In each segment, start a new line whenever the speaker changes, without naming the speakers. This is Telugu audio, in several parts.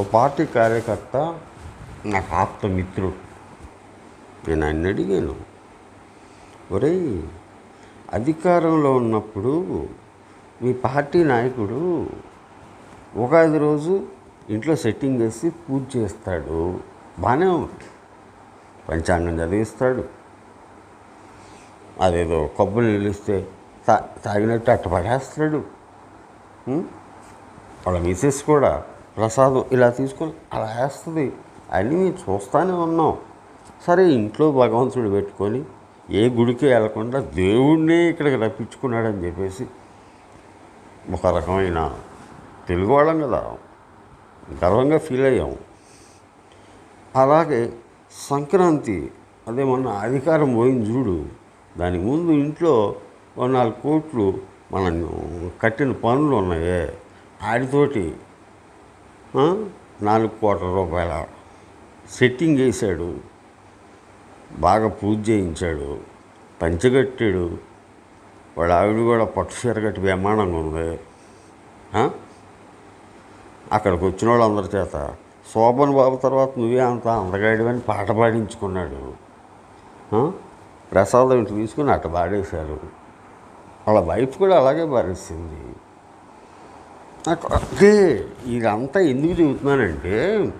ఒక పార్టీ కార్యకర్త నాకు ఆప్తమిత్రుడు నేను ఆయన అడిగాను. ఒరే అధికారంలో ఉన్నప్పుడు మీ పార్టీ నాయకుడు ఉగాది రోజు ఇంట్లో సెట్టింగ్ వేసి పూజ చేస్తాడు. బాగానే ఉంది. పంచాంగం చదివిస్తాడు. అదేదో కొబ్బరి నీళ్ళు ఇస్తే తా తాగినట్టు అట్ట పడేస్తాడు. వాళ్ళ మిసెస్ కూడా ప్రసాదం ఇలా తీసుకొని అలా వేస్తుంది. అన్నీ మేము చూస్తూనే ఉన్నాం. సరే ఇంట్లో భగవంతుడు పెట్టుకొని ఏ గుడికి వెళ్ళకుండా దేవుణ్ణి ఇక్కడికి రప్పించుకున్నాడని చెప్పేసి ఒక రకమైన తెలుగు వాళ్ళం కదా. గర్వంగా ఫీల్ అయ్యాం. అలాగే సంక్రాంతి అదే మన అధికారం పోయింది చూడు. దానికి ముందు ఇంట్లో ఒక నాలుగు కోట్లు మనం కట్టిన పనులు ఉన్నాయే. ఆడితోటి నాలుగు కోట్ల రూపాయల సెట్టింగ్ వేసాడు బాగా పూజ చేయించాడు. పంచగట్టాడు. వాడు ఆవిడ కూడా పట్టు చీర కట్టి బ్రహ్మాండంగా ఉంది. అక్కడికి వచ్చిన వాళ్ళందరి చేత శోభన్ బాబు తర్వాత నువ్వే అంత అందగాడివని పాట పాడించుకున్నాడు. ప్రసాదం ఇంటి తీసుకుని అట్ట పాడేశారు. వాళ్ళ వైఫ్ కూడా అలాగే భరిస్తుంది అదే ఇదంతా ఎందుకు చెబుతున్నానంటే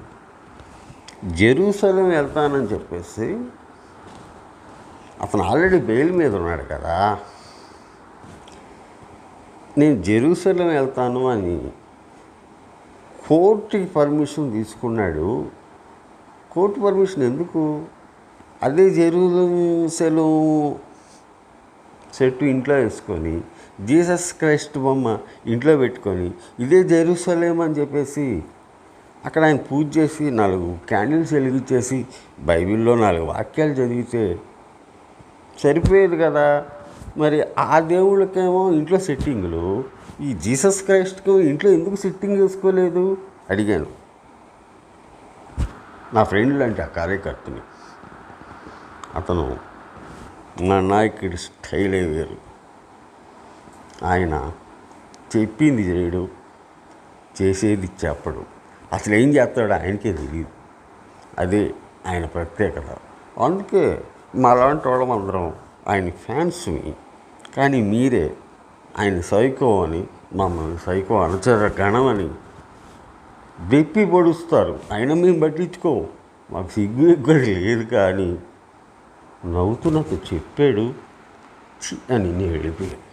జెరూసలం వెళ్తానని చెప్పేసి అతను ఆల్రెడీ బెయిల్ మీద ఉన్నాడు కదా. నేను జెరూసలం వెళ్తాను అని కోర్టుకి పర్మిషన్ తీసుకున్నాడు. కోర్టు పర్మిషన్ ఎందుకు? అదే జెరూసలం చెట్టు ఇంట్లో వేసుకొని జీసస్ క్రైస్ట్ బొమ్మ ఇంట్లో పెట్టుకొని ఇదే జెరూసలేం అని చెప్పేసి అక్కడ ఆయన పూజ చేసి నాలుగు క్యాండిల్స్ వెలిగించేసి బైబిల్లో నాలుగు వాక్యాలు చదివితే సరిపోయేది కదా. మరి ఆ దేవుళ్ళకేమో ఇంట్లో సెట్టింగులు ఈ జీసస్ క్రైస్ట్కి ఇంట్లో ఎందుకు సెట్టింగ్ వేసుకోలేదు అడిగాను. నా ఫ్రెండ్ లాంటి ఆ కార్యకర్తని. అతను నా నాయకుడి స్టైలే వేరు. ఆయన చెప్పింది చేయడు చేసేది చెప్పడు. అసలు ఏం చేస్తాడో ఆయనకే తెలియదు అదే ఆయన ప్రత్యేకత. అందుకే మాలాంటి వాళ్ళం అందరం ఆయన ఫ్యాన్స్ని కానీ మీరే ఆయన సైకో అని మమ్మల్ని సైకో అనుచర గణమని దెప్పి పొడుస్తారు. ఆయన మేము పట్టించుకో. మాకు సిగ్గు ఎగ్గర లేదు కానీ నవ్వుతూ నాకు చెప్పాడు చి అని నేను వెళ్ళిపోయాను.